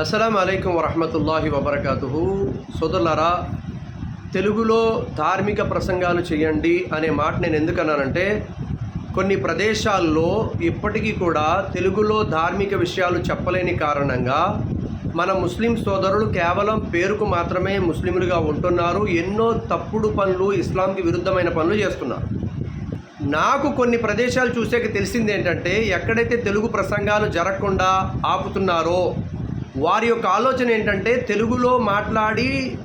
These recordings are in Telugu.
అస్సలం అయికం వరహమతుల్లాహి వబర్కాతుహు. సోదరులారా తెలుగులో ధార్మిక ప్రసంగాలు చేయండి అనే మాట నేను ఎందుకన్నానంటే కొన్ని ప్రదేశాల్లో ఇప్పటికీ కూడా తెలుగులో ధార్మిక విషయాలు చెప్పలేని కారణంగా మన ముస్లిం సోదరులు కేవలం పేరుకు మాత్రమే ముస్లింలుగా ఉంటున్నారు ఎన్నో తప్పుడు పనులు ఇస్లాంకి విరుద్ధమైన పనులు చేస్తున్నారు. నాకు కొన్ని ప్రదేశాలు చూసాక తెలిసింది ఏంటంటే ఎక్కడైతే తెలుగు ప్రసంగాలు జరగకుండా ఆపుతున్నారో వారి యొక్క ఆలోచన ఏంటంటే తెలుగులో మాట్లాడి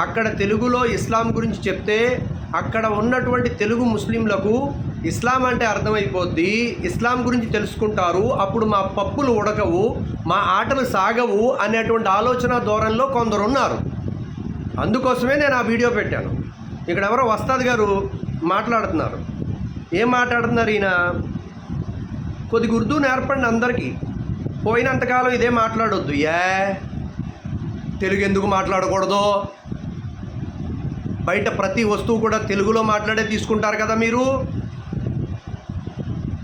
అక్కడ తెలుగులో ఇస్లాం గురించి చెప్తే అక్కడ ఉన్నటువంటి తెలుగు ముస్లింలకు ఇస్లాం అంటే అర్థమైపోద్ది. ఇస్లాం గురించి తెలుసుకుంటారు. అప్పుడు మా పప్పులు ఉడకవు మా ఆటలు సాగవు అనేటువంటి ఆలోచన ధోరణిలో కొందరు ఉన్నారు. అందుకోసమే నేను ఆ వీడియో పెట్టాను. ఇక్కడ ఎవరో వస్తాద్ గారు మాట్లాడుతున్నారు. ఏం మాట్లాడుతున్నారు ఈయన? కొద్దిగా ఉర్దూ నేర్పండి అందరికీ. పోయినంతకాలం ఇదే మాట్లాడొద్దు ఏ? తెలుగు ఎందుకు మాట్లాడకూడదు? బయట ప్రతి వస్తువు కూడా తెలుగులో మాట్లాడే తీసుకుంటారు కదా మీరు?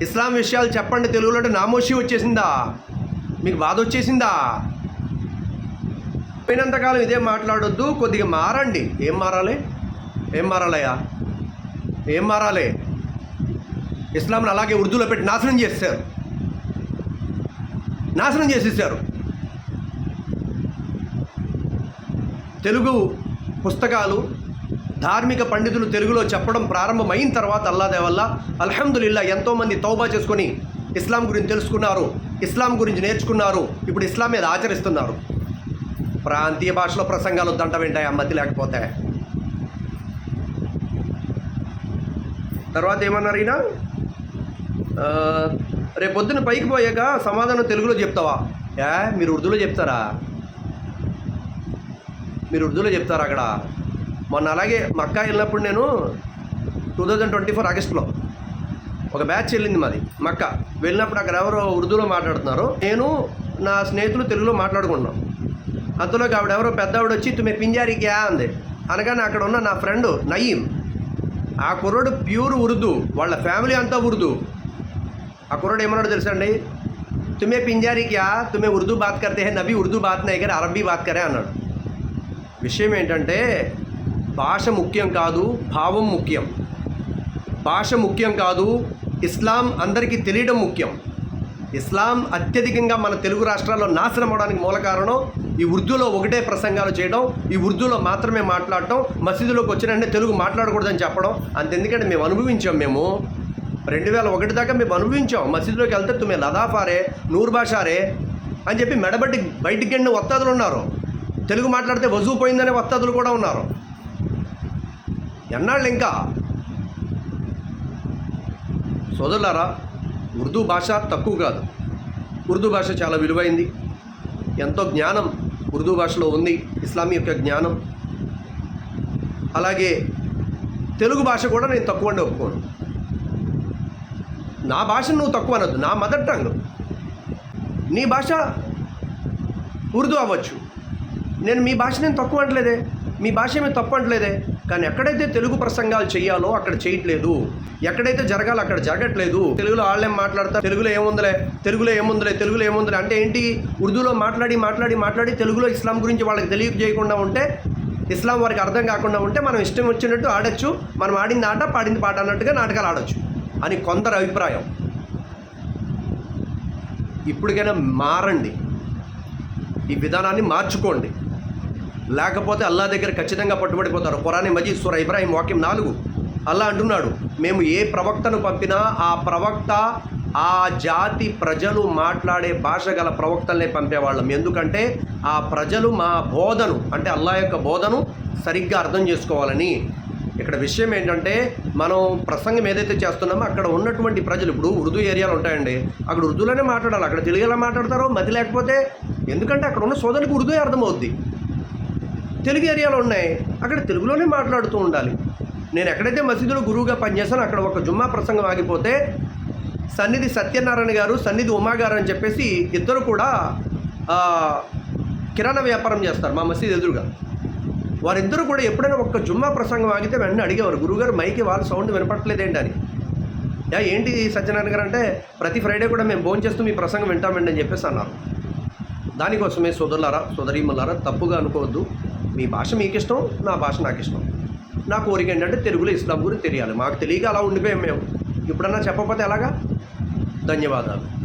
ఇస్లాం విషయాలు చెప్పండి తెలుగులో అంటే నామోషి వచ్చేసిందా? మీకు బాధ వచ్చేసిందా? పోయినంతకాలం ఇదే మాట్లాడొద్దు కొద్దిగా మారండి. ఏం మారాలి? ఏం మారాలయ్యా? ఏం మారాలి? ఇస్లాంను అలాగే ఉర్దూలో పెట్టి నాశనం చేస్తారు. నాశనం చేసేసారు తెలుగు పుస్తకాలు ధార్మిక పండితులు తెలుగులో చెప్పడం ప్రారంభమైన తర్వాత అల్లాదే వల్ల అల్హమ్దుల్లా ఎంతోమంది తౌబా చేసుకొని ఇస్లాం గురించి తెలుసుకున్నారు ఇస్లాం గురించి నేర్చుకున్నారు ఇప్పుడు ఇస్లాం మీద ఆచరిస్తున్నారు. ప్రాంతీయ భాషలో ప్రసంగాలు దంట వింటాయి అమ్మతి లేకపోతే? తర్వాత ఏమన్నారు ఈయన? రేపొద్దున రేపు పొద్దున్న పైకి పోయాక సమాధానం తెలుగులో చెప్తావా? ఏ? మీరు ఉర్దూలో చెప్తారా? మీరు ఉర్దూలో చెప్తారా అక్కడ? మొన్న అలాగే మక్కా వెళ్ళినప్పుడు నేను టూ థౌజండ్ ట్వంటీ ఫోర్ ఆగస్ట్లో ఒక బ్యాచ్ వెళ్ళింది మాది మక్క. వెళ్ళినప్పుడు అక్కడ ఎవరో ఉర్దూలో మాట్లాడుతున్నారు. నేను నా స్నేహితులు తెలుగులో మాట్లాడుకున్నాం అంతలోకి ఆవిడ ఎవరో ఆవిడ వచ్చి తుమే పింజారి అంది. అనగానే అక్కడ ఉన్న నా ఫ్రెండ్ నయీం. ఆ కుర్రోడు ప్యూర్ ఉర్దూ. వాళ్ళ ఫ్యామిలీ అంతా ఉర్దూ. ఆ కుర్రోడు ఏమన్నాడు తెలుసా అండి తుమ్మే పింజారి క్యా? తుమ్మే ఉర్దూ బాత్ కర్తే హే నబీ ఉర్దూ బాత్ నై కరే అరబీ బాత్ కరే అన్నాడు. విషయం ఏంటంటే భాష ముఖ్యం కాదు భావం ముఖ్యం. భాష ముఖ్యం కాదు ఇస్లాం అందరికీ తెలియడం ముఖ్యం. ఇస్లాం అత్యధికంగా మన తెలుగు రాష్ట్రాల్లో నాశనం అవడానికి మూల కారణం ఈ ఉర్దూలో ఒకటే ప్రసంగాలు చేయడం ఈ ఉర్దూలో మాత్రమే మాట్లాడటం మసీదులోకి వచ్చినంటే తెలుగు మాట్లాడకూడదని చెప్పడం. అంతెందుకంటే మేము అనుభవించాం మేము రెండు వేల ఒకటి దాకా మేము అనుభవించాం. మసీదులోకి వెళ్తే తుమ్మే లదాఫారే నూర్బాషారే అని చెప్పి మెడబట్టి బయటికి వెళ్ళిన వత్తాదులు ఉన్నారు. తెలుగు మాట్లాడితే వజూ పోయిందనే వత్తాదులు కూడా ఉన్నారు. ఎన్నాళ్ళు ఇంకా? సోదరులారా ఉర్దూ భాష తక్కువ కాదు. ఉర్దూ భాష చాలా విలువైంది. ఎంతో జ్ఞానం ఉర్దూ భాషలో ఉంది. ఇస్లామీ యొక్క జ్ఞానం. అలాగే తెలుగు భాష కూడా నేను తక్కువ అండి ఒప్పుకోను నా భాషను నువ్వు తక్కువ అనొద్దు. నా మదర్ టంగ్. నీ భాష ఉర్దూ అవ్వచ్చు. నేను మీ భాష నేను తక్కువ అంటలేదే. మీ భాష ఏమీ తప్పు అంటలేదే. కానీ ఎక్కడైతే తెలుగు ప్రసంగాలు చేయాలో అక్కడ చేయట్లేదు. ఎక్కడైతే జరగాలో అక్కడ జరగట్లేదు. తెలుగులో వాళ్ళేం మాట్లాడతారు? తెలుగులో ఏముందిలే? తెలుగులో ఏముందిలే? తెలుగులో ఏముందలే? అంటే ఏంటి? ఉర్దూలో మాట్లాడి మాట్లాడి మాట్లాడి తెలుగులో ఇస్లాం గురించి వాళ్ళకి తెలియజేయకుండా ఉంటే ఇస్లాం వారికి అర్థం కాకుండా ఉంటే మనం ఇష్టం వచ్చినట్టు ఆడొచ్చు. మనం ఆడింది ఆట పాడింది పాట అన్నట్టుగా నాటకాలు ఆడొచ్చు. అని కొందరు అభిప్రాయం. ఇప్పటికైనా మారండి. ఈ విధానాన్ని మార్చుకోండి. లేకపోతే అల్లా దగ్గర ఖచ్చితంగా పట్టుబడిపోతారు. పురాణి మజీద్ సుర ఇబ్రాహిం వాక్యం నాలుగు. అల్లా అంటున్నాడు మేము ఏ ప్రవక్తను పంపినా ఆ ప్రవక్త ఆ జాతి ప్రజలు మాట్లాడే భాష గల ప్రవక్తలనే పంపేవాళ్ళం. ఎందుకంటే ఆ ప్రజలు మా బోధను అంటే అల్లా యొక్క బోధను సరిగ్గా అర్థం చేసుకోవాలని ఇక్కడ విషయం ఏంటంటే మనం ప్రసంగం ఏదైతే చేస్తున్నామో అక్కడ ఉన్నటువంటి ప్రజలు ఇప్పుడు ఉర్దూ ఏరియాలు ఉంటాయండి. అక్కడ ఉర్దూలోనే మాట్లాడాలి. అక్కడ తెలుగు ఎలా మాట్లాడతారో మతి లేకపోతే ఎందుకంటే అక్కడ ఉన్న సోదరులకు ఉర్దూ అర్థమవుద్ది. తెలుగు ఏరియాలో ఉన్నాయి. అక్కడ తెలుగులోనే మాట్లాడుతూ ఉండాలి. నేను ఎక్కడైతే మసీదులో గురువుగా పనిచేస్తానో అక్కడ ఒక జుమ్మా ప్రసంగం ఆగిపోతే సన్నిధి సత్యనారాయణ గారు సన్నిధి ఉమా గారు అని చెప్పేసి ఇద్దరు కూడా కిరాణా వ్యాపారం చేస్తారు మా మసీదు ఎదురుగా. వారిద్దరూ కూడా ఎప్పుడైనా ఒక్క జుమ్మా ప్రసంగం ఆగితే వెంటనే అడిగేవారు గురుగారు మైకి వాళ్ళు సౌండ్ వినపట్లేదేంటి అని యా ఏంటి సత్యనారాయణ గారు అంటే ప్రతి ఫ్రైడే కూడా మేము భోజనం చేస్తూ మీ ప్రసంగం వింటామండి అని చెప్పేసి అన్నారు. దానికోసమే సోదరులారా సోదరీమల్లారా తప్పుగా అనుకోవద్దు. మీ భాష మీకు ఇష్టం నా భాష నాకు ఇష్టం నా కోరిక ఏంటంటే తెలుగులో ఇస్లాం గురించి తెలియాలి. మాకు తెలియక అలా ఉండిపోయాం మేము. ఇప్పుడన్నా చెప్పకపోతే ఎలాగా? ధన్యవాదాలు.